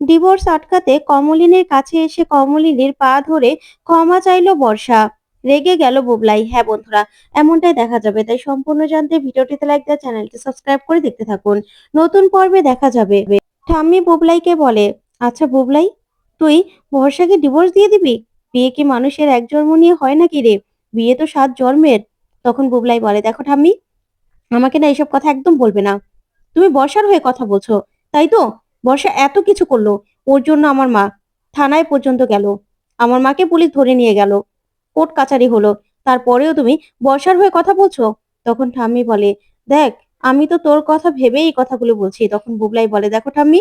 Divorce আটকাতে কমলিনীর কাছে এসে কমলিনীর পা ধরে ক্ষমা চাইলো বর্ষা। রেগে গেল বুবলাই। হ্যাঁ বন্ধুরা, এমনটাই দেখা যাবে। তাই সম্পূর্ণ জানতে ভিডিওটিতে লাইক দেওয়া চ্যানেলটি সাবস্ক্রাইব করে দেখতে থাকুন। নতুন পর্বে দেখা যাবে। ঠাম্মি বুবলাইকে বলে আচ্ছা বুবলাই, তুই বর্ষাকে ডিভোর্স দিয়ে দিবি? বিয়ে কি মানুষের এক জন্ম নিয়ে হয় নাকি রে? বিয়ে তো সাত জন্মের। তখন বুবলাই বলে, দেখো ঠাম্মি, আমাকে না এসব কথা একদম বলবে না। তুমি বর্ষার হয়ে কথা বলছো, তাই তো? বর্ষা এত কিছু করল, ওর জন্য আমার মা থানায় পর্যন্ত গেল। আমার মাকে পুলিশ ধরে নিয়ে গেল। কোর্ট কাচারি হলো। তারপরেও তুমি বর্ষার হয়ে কথা বলছো? তখন ঠাম্মি বলে, দেখ, আমি তো তোর কথা ভেবেই এই কথাগুলো বলছি। তখন বুবলাই বলে, দেখো ঠাম্মি,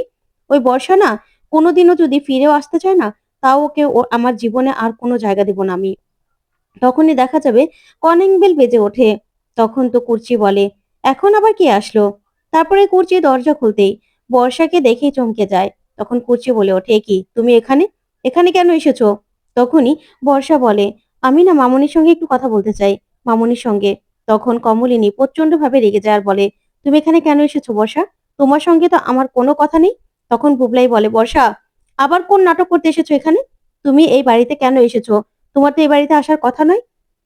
ওই বর্ষা না কোনোদিনও যদি ফিরেও আসতে চায় না, তাও ওকে আমার জীবনে আর কোনো জায়গা দেব না আমি। তখনই দেখা যাবে কলিং বেল বেজে ওঠে। তখন তো কুর্চি বলে, এখন আবার কি আসলো? তারপরে কুর্চি দরজা খুলতেই বর্ষাকে দেখেই চমকে যায়। তখন কুর্চি বলে ওঠে কি তুমি এখানে? এখানে কেন এসেছ? তখনই বর্ষা বলে, আমি না মামনির সঙ্গে একটু কথা বলতে চাই। মামনির সঙ্গে। তখন কমলিনী প্রচণ্ড ভাবে রেগে যায় আর বলে, তুমি এখানে কেন এসেছ বর্ষা? তোমার সঙ্গে তো আমার কোনো কথা নেই। তখন বুবলাই বলে, বর্ষা, আবার কোন নাটক করতে এসেছ এখানে? তুমি এই বাড়িতে কেন এসেছ? তোমার তো এই বাড়িতে আসার কথা নয়?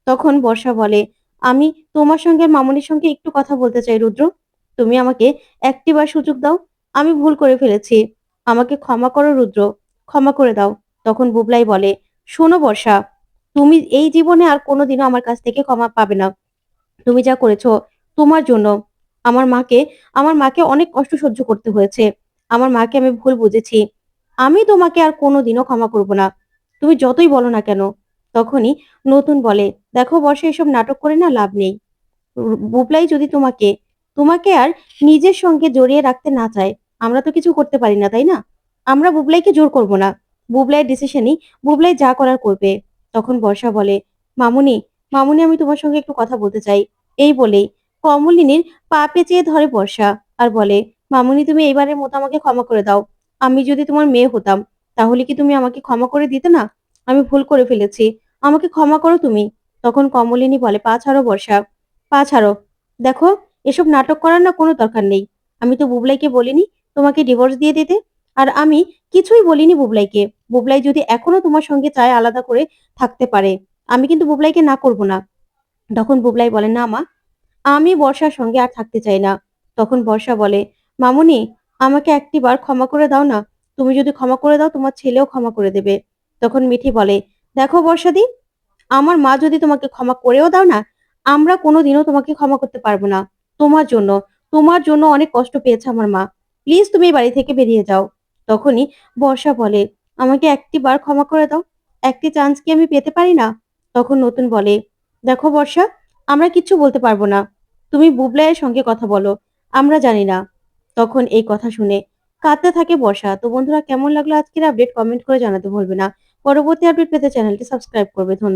তখন বর্ষা বলে, আমি তোমার সঙ্গে মামনির সঙ্গে একটু কথা বলতে চাই, রুদ্র। তুমি আমাকে একটিবার সুযোগ দাও আমি ভুল করে ফেলেছি। আমাকে ক্ষমা করো, রুদ্র। ক্ষমা করে দাও। তখন বুবলাই বলে, শোনো বর্ষা, তুমি এই জীবনে আর কোনোদিনও আমার কাছ থেকে ক্ষমা পাবে না। তুমি যা করেছ তোমার জন্য। আমার মাকে আমার মাকে অনেক কষ্ট সহ্য করতে হয়েছে। আমার মাকে আমি ভুল বুঝেছি। আমি তোমাকে আর কোনোদিনও ক্ষমা করব না। তুমি যতই বলো না কেন। তখনই নতুন বলে, দেখো বর্ষা, এসব নাটক করে না লাভ নেই। বুবলাই যদি তোমাকে তোমাকে আর নিজের সঙ্গে জড়িয়ে রাখতে না চায় আমরা তো কিছু করতে পারি না, তাই না? আমরা বুবলাইকে জোর করব না। বুবলাইয়ের ডিসিশনই বুবলাই যা করার করবে। তখন বর্ষা বলে, মামুনি মামুনি, আমি তোমার সঙ্গে একটু কথা বলতে চাই। এই বলেই কমলিনীর পা পেঁচিয়ে ধরে বর্ষা আর বলে, মামুনি, তুমি এইবারের মতো আমাকে ক্ষমা করে দাও। আমি যদি তোমার মেয়ে হতাম, তাহলে কি তুমি আমাকে ক্ষমা করে দিতে না? আমি ভুল করে ফেলেছি। আমাকে ক্ষমা করো তুমি। তখন কমলিনী বলে, পা ছাড়ো বর্ষা, পা ছাড়ো। দেখো, এসব নাটক করার না কোনো দরকার নেই। আমি তো বুবলাইকে বলিনি তোমাকে ডিভোর্স দিয়ে দিতে? আর আমি কিছুই বলিনি বুবলাইকে। বুবলাই যদি এখনও তোমার সঙ্গে চায় আলাদা করে থাকতে পারে, আমি কিন্তু বুবলাইকে না করব না। তখন বুবলাই বলে, না মা, আমি বর্ষার সঙ্গে আর থাকতে চাই না। তখন বর্ষা বলে, মামুনি, আমাকে একটিবার ক্ষমা করে দাও না। তুমি যদি ক্ষমা করে দাও, তোমার ছেলেও ক্ষমা করে দেবে। তখন মিঠি বলে, দেখো বর্ষাদি, আমার মা যদি তোমাকে ক্ষমা করেও দাও না, আমরা কোনোদিনও তোমাকে ক্ষমা করতে পারব না। তোমার জন্য তোমার জন্য অনেক কষ্ট পেয়েছে আমার মা। প্লিজ তুমি বাড়ি থেকে বেরিয়ে যাও। তখনই বর্ষা বলে, আমাকে একটি বার ক্ষমা করে দাও, একটি চান্স কি আমি পেতে পারি না? তখন নতুন বলে, দেখো বর্ষা, আমরা কিচ্ছু বলতে পারব না। তুমি বুবলাইয়ের সঙ্গে কথা বলো, আমরা জানি না। তখন এই কথা শুনে কাঁদতে থাকে বর্ষা। তো বন্ধুরা, কেমন লাগল আজকের আপডেট কমেন্ট করে জানাতে ভুলবে না। পরবর্তী আপডেট পেতে চ্যানেলটি সাবস্ক্রাইব করবে। ধন্যবাদ।